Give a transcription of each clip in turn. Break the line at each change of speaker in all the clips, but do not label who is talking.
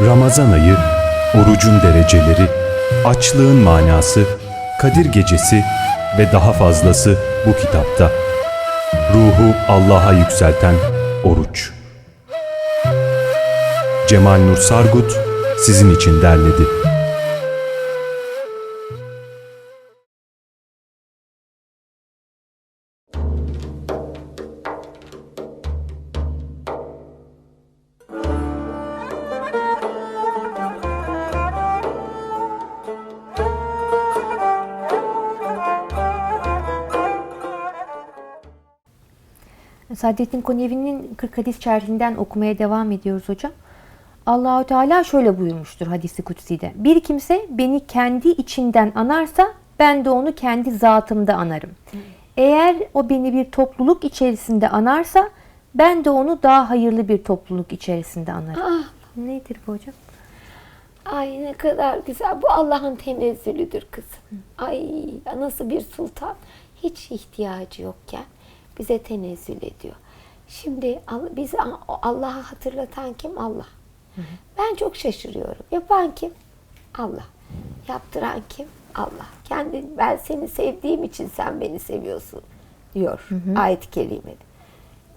Ramazan ayı, orucun dereceleri, açlığın manası, Kadir gecesi ve daha fazlası bu kitapta. Ruhu Allah'a yükselten oruç. Cemal Nur Sargut sizin için derledi.
Saadettin Konevi'nin 40 hadis şerhinden okumaya devam ediyoruz hocam. Allahü Teala şöyle buyurmuştur hadisi kutsi'de. Bir kimse beni kendi içinden anarsa ben de onu kendi zatımda anarım. Eğer o beni bir topluluk içerisinde anarsa ben de onu daha hayırlı bir topluluk içerisinde anarım.
Ah,
Nedir bu hocam?
ay ne kadar güzel. Bu Allah'ın tenezzülüdür kızım. Ay nasıl bir sultan. Hiç ihtiyacı yokken bize tenezzül ediyor. Şimdi bizi A- Allah'ı hatırlatan kim? Allah. Ben çok şaşırıyorum. Yapan kim? Allah. Yaptıran kim? Allah. Kendi ben seni sevdiğim için sen beni seviyorsun diyor ayet-i kerimede.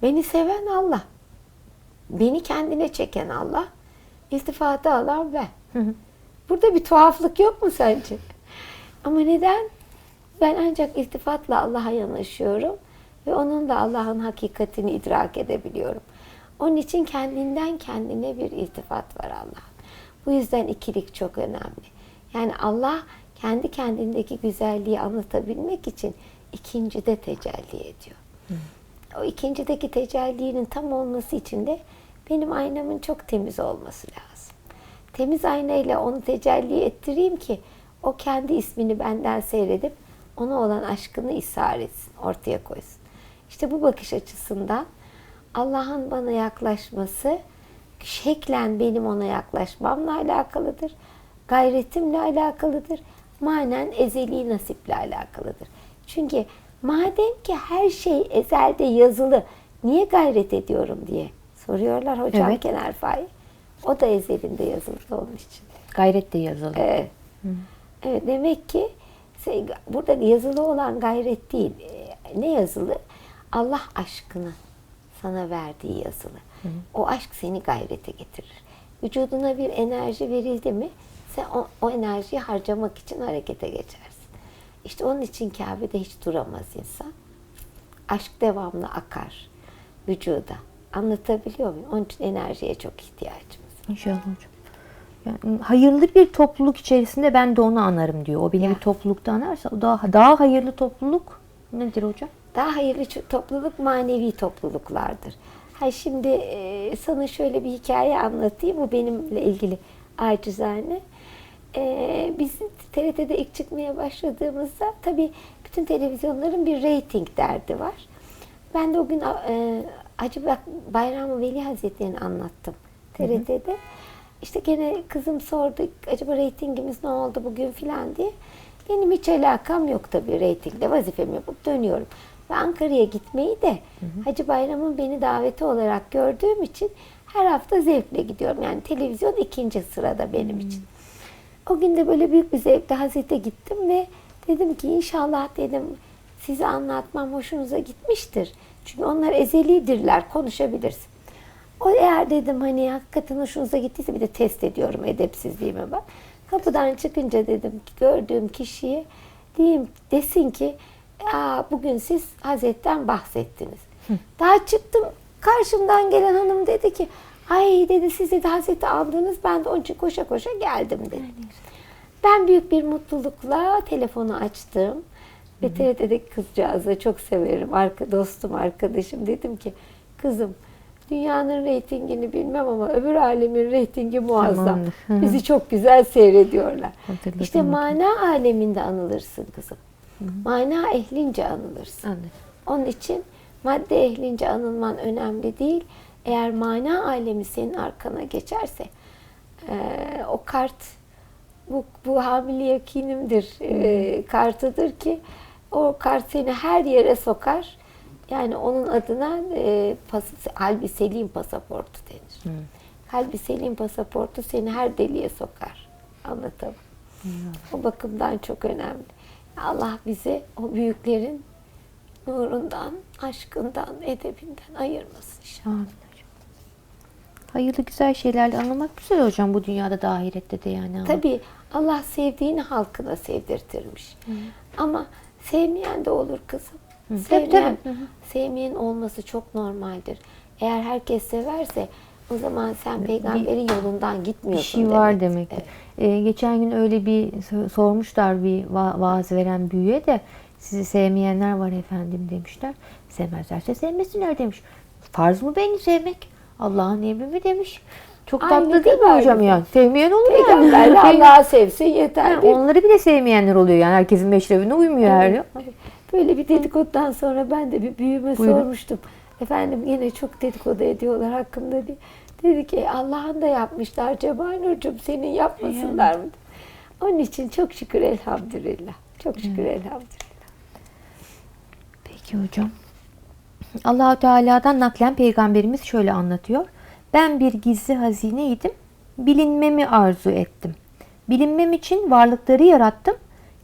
Beni seven Allah. Beni kendine çeken Allah. İltifatı alan ben. Burada bir tuhaflık yok mu sence? Ama neden? Ben ancak iltifatla Allah'a yanaşıyorum ve onunla Allah'ın hakikatini idrak edebiliyorum. Onun için kendinden kendine bir iltifat var Allah'ın. Bu yüzden ikilik çok önemli. Yani Allah kendi kendindeki güzelliği anlatabilmek için ikincide tecelli ediyor. O ikincideki tecellinin tam olması için de benim aynamın çok temiz olması lazım. Temiz aynayla onu tecelli ettireyim ki o kendi ismini benden seyredip ona olan aşkını ishar etsin, ortaya koysun. İşte bu bakış açısından Allah'ın bana yaklaşması şeklen benim ona yaklaşmamla alakalıdır. Gayretimle alakalıdır. Manen ezeli nasiple alakalıdır. Çünkü madem ki her şey ezelde yazılı, niye gayret ediyorum diye soruyorlar hocam
Evet.
Kenar Faik. O da ezelinde yazılı onun için.
Gayret de yazılı.
Evet. Evet demek ki burada yazılı olan gayret değil. Ee, Ne yazılı? Allah aşkını sana verdiği yazılı. O aşk seni gayrete getirir. Vücuduna bir enerji verildi mi sen o, o enerjiyi harcamak için harekete geçersin. İşte onun için Kabe'de hiç duramaz insan. Aşk devamlı akar vücuda. Anlatabiliyor muyum? Onun için enerjiye çok ihtiyacımız var.
İnşallah hocam. Yani hayırlı bir topluluk içerisinde ben de onu anarım diyor. O beni
Ya.
bir toplulukta anarsa daha daha hayırlı topluluk nedir hocam?
Daha hayırlı topluluk manevi topluluklardır. Ha şimdi e, sana şöyle bir hikaye anlatayım. Bu benimle ilgili acizane. E, biz TRT'de ilk çıkmaya başladığımızda tabii bütün televizyonların bir reyting derdi var. Ben de o gün e, Hacı Bayram Veli Hazretleri'ni anlattım TRT'de. İşte gene kızım sordu acaba reytingimiz ne oldu bugün filan diye. Benim hiç alakam yok tabii reytingle vazifemi yapıp dönüyorum. Ve Ankara'ya gitmeyi de Hacı Bayram'ın beni daveti olarak gördüğüm için her hafta zevkle gidiyorum. Yani televizyon ikinci sırada benim için. O gün de böyle büyük bir zevkle Hazret'e gittim ve dedim ki inşallah dedim size anlatmam hoşunuza gitmiştir. Çünkü onlar ezelidirler, konuşabilirsin. O eğer dedim hani hakikaten hoşunuza gittiyse bir de test ediyorum edepsizliğime bak. Kapıdan çıkınca dedim ki gördüğüm kişiye diyeyim desin ki Aa, bugün siz Hazret'ten bahsettiniz. Daha çıktım karşımdan gelen hanım dedi ki ay dedi siz de Hazret'i andınız ben de onun için koşa koşa geldim dedi. Ben büyük bir mutlulukla telefonu açtım. Ve TRT'deki kızcağızı çok severim. Arka, dostum, arkadaşım. Dedim ki kızım dünyanın reytingini bilmem ama öbür alemin reytingi muazzam.
Tamamdır. Hı hı.
Bizi çok güzel seyrediyorlar.
Hatırladım,
İşte mana aleminde anılırsın kızım. Mana ehlince anılırsın.
Anladım.
Onun için madde ehlince anılman önemli değil. Eğer mana alemi senin arkana geçerse eee, o kart bu, bu hamile yakinimdir eee, kartıdır ki o kart seni her yere sokar. Yani onun adına eee pas, halbi selim pasaportu denir. Kalbi selim pasaportu seni her deliğe sokar. Anlatamam. O bakımdan çok önemli. Allah bize o büyüklerin nurundan, aşkından, edebinden ayırmasın inşallah.
Amin hocam. Hayırlı güzel şeylerle anlamak güzel hocam bu dünyada da ahirette de yani. ama.
Tabii Allah sevdiğini halkına sevdirtirmiş. Ama sevmeyen de olur kızım.
tabii,
Sevmeyen,
tabii. Hı hı.
sevmeyen olması çok normaldir. Eğer herkes severse o zaman sen peygamberin yolundan
bir
gitmiyorsun
şey var
demektir.
demek. Ee, geçen gün öyle bir so- sormuşlar bir va- vaaz veren büyüye de sizi sevmeyenler var efendim demişler. Sevmezlerse sevmesinler demiş. Farz mı beni sevmek? Allah'ın emri mi demiş. Çok
Aynı
tatlı değil mi hocam yani? Sevmeyen olur yani.
Peygamber de Allah'ı sevsin yeter.
Yani onları bile sevmeyenler oluyor yani. Herkesin meşrebine uymuyor her yıl.
Böyle bir dedikodudan sonra ben de bir büyüme
Buyurun.
sormuştum. Efendim yine çok dedikodu ediyorlar hakkında diye. Dedi ki "E, Allah'ın da yapmışlar Cemal Nurcuğum senin yapmasınlar mı? Onun için çok şükür elhamdülillah. Çok şükür elhamdülillah.
Peki hocam. Allahu Teala'dan naklen peygamberimiz şöyle anlatıyor. Ben bir gizli hazineydim. Bilinmemi arzu ettim. Bilinmem için varlıkları yarattım.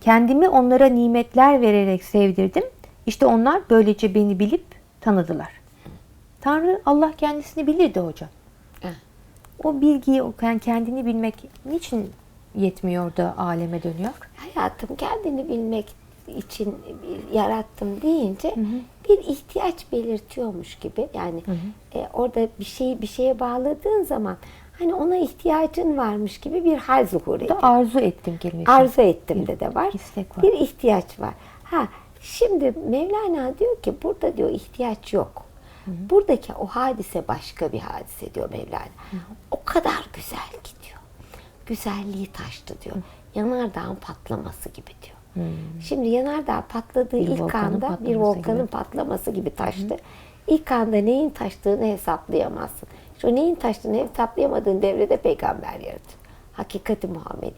Kendimi onlara nimetler vererek sevdirdim. İşte onlar böylece beni bilip tanıdılar. Tanrı Allah kendisini bilirdi hocam. O bilgiyi, yani kendini bilmek niçin yetmiyor da aleme dönüyor?
Hayatım kendini bilmek için yarattım deyince bir ihtiyaç belirtiyormuş gibi. Yani e, orada bir şeyi bir şeye bağladığın zaman hani ona ihtiyacın varmış gibi bir hal zuhur ediyor.
Arzu ettim kelimesi.
Arzu ettim de de var.
istek var.
Bir ihtiyaç var. Ha şimdi Mevlana diyor ki burada diyor ihtiyaç yok. Buradaki o hadise başka bir hadise diyor Mevlana. O kadar güzel gidiyor. Güzelliği taştı diyor. Yanardağın patlaması gibi diyor. Şimdi yanardağ patladığı
Bir
ilk anda bir volkanın
gibi.
patlaması gibi taştı. İlk anda neyin taştığını hesaplayamazsın. Şu neyin taştığını hesaplayamadığın devrede peygamber yaratır. Hakikati Muhammedi.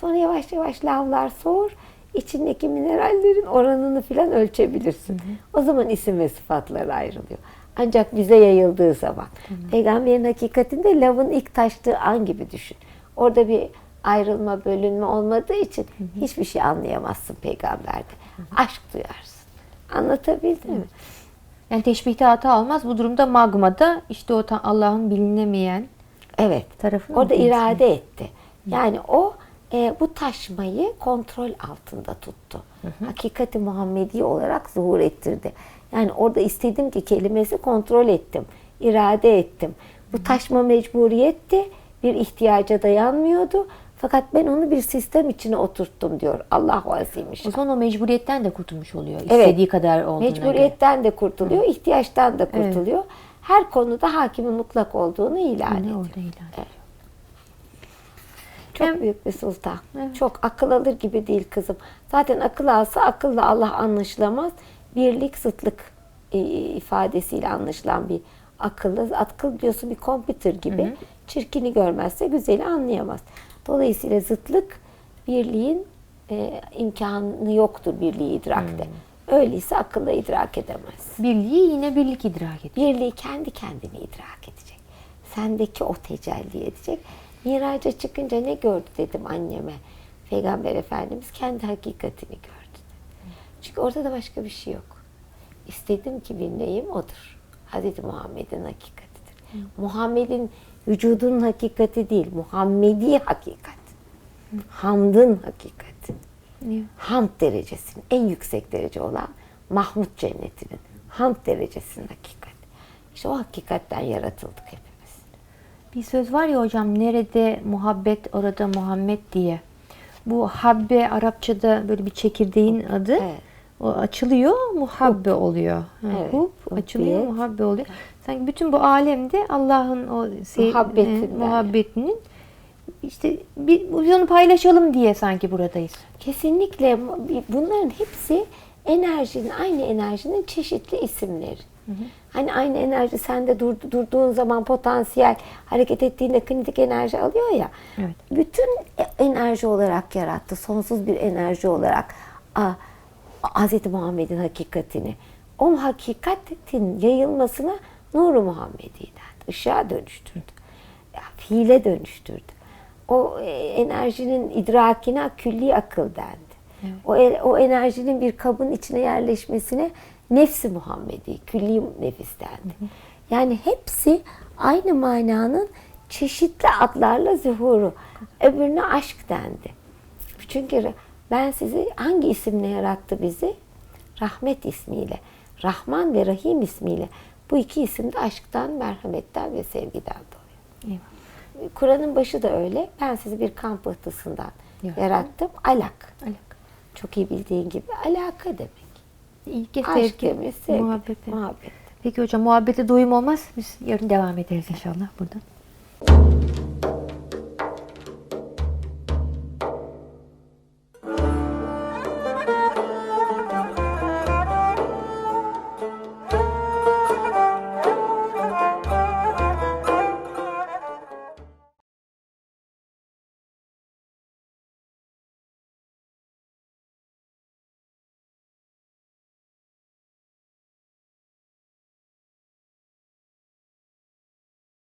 Sonra yavaş yavaş lavlar soğur. içindeki minerallerin oranını filan ölçebilirsin. O zaman isim ve sıfatlar ayrılıyor. Ancak bize yayıldığı zaman. Peygamberin hakikatinde lavın ilk taştığı an gibi düşün. Orada bir ayrılma, bölünme olmadığı için hiçbir şey anlayamazsın peygamberde. Aşk duyarsın. Anlatabildim mi?
Yani teşbihte hata olmaz. Bu durumda magmada işte o Allah'ın bilinemeyen
Evet.
Tarafını
Orada irade etti. Yani o e, bu taşmayı kontrol altında tuttu. Hakikati Muhammedi olarak zuhur ettirdi. Yani orada istedim ki kelimesi kontrol ettim. irade ettim. Bu taşma mecburiyetti. Bir ihtiyaca dayanmıyordu. Fakat ben onu bir sistem içine oturttum diyor. Allahu Azimüşşan.
o zaman o mecburiyetten de kurtulmuş oluyor.
Evet.
İstediği kadar olduğuna göre.
Mecburiyetten de kurtuluyor, ihtiyaçtan da
Evet.
kurtuluyor. Her konuda hakimi mutlak olduğunu ilan ediyor.
orada ilan ediyor.
Çok
Hem-
büyük bir sultan. Çok akıl alır gibi değil kızım. Zaten akıl alsa akılla Allah anlaşılamaz. Birlik zıtlık e, ifadesiyle anlaşılan bir akıllı. Akıl diyorsun bir kompütür gibi. Çirkini görmezse güzeli anlayamaz. Dolayısıyla zıtlık birliğin e, imkanı yoktur birliği idrakte. Öyleyse akılla idrak edemez.
Birliği yine birlik idrak ediyor.
Birliği kendi kendini idrak edecek. Sendeki o tecelli edecek. Miraca çıkınca ne gördü dedim anneme. Peygamber Efendimiz kendi hakikatini gördü. Çünkü orada da başka bir şey yok. İstedim ki bilmeyim odur. Hazreti Muhammed'in hakikatidir. Muhammed'in vücudunun hakikati değil, Muhammedi hakikat. Hamdın hakikati.
Niye?
Hamd derecesinin en yüksek derece olan Mahmud cennetinin hamd derecesinin hakikat. İşte o hakikatten yaratıldık hepimiz.
Bir söz var ya hocam nerede muhabbet orada Muhammed diye. Bu habbe Arapçada böyle bir çekirdeğin adı.
Evet.
O açılıyor, muhabbe oluyor. Ha,
Evet,
Hub açılıyor,
hubbiyet.
muhabbe oluyor. Sanki bütün bu alemde Allah'ın o sev-
Muhabbetinden.
e, muhabbetinin işte bir onu paylaşalım diye sanki buradayız.
Kesinlikle bunların hepsi enerjinin, aynı enerjinin çeşitli isimleri. Hani aynı enerji sende dur, durduğun zaman potansiyel, hareket ettiğinde kinetik enerji alıyor ya.
Evet.
Bütün enerji olarak yarattı, sonsuz bir enerji olarak a, Hz. Muhammed'in hakikatini. O hakikatin yayılmasına nuru Muhammedi'den ışığa dönüştürdü. Ya fiile dönüştürdü. O e, enerjinin idrakine külli akıl dendi. O, e- o enerjinin bir kabın içine yerleşmesine nefsi Muhammedi, külli nefis dendi. Yani hepsi aynı mananın çeşitli adlarla zuhuru. Öbürüne aşk dendi. Çünkü ben sizi hangi isimle yarattı bizi? Rahmet ismiyle. Rahman ve Rahim ismiyle. Bu iki isim de aşktan, merhametten ve sevgiden doğuyor. Kur'an'ın başı da öyle. Ben sizi bir kan pıhtısından
Evet.
yarattım. Alak.
Alak.
Çok iyi bildiğin gibi alaka demek.
İlk
Aşk
sevgi,
demek, sevgi,
muhabbeti.
muhabbet.
Peki hocam muhabbete doyum olmaz. Biz yarın devam ederiz inşallah buradan.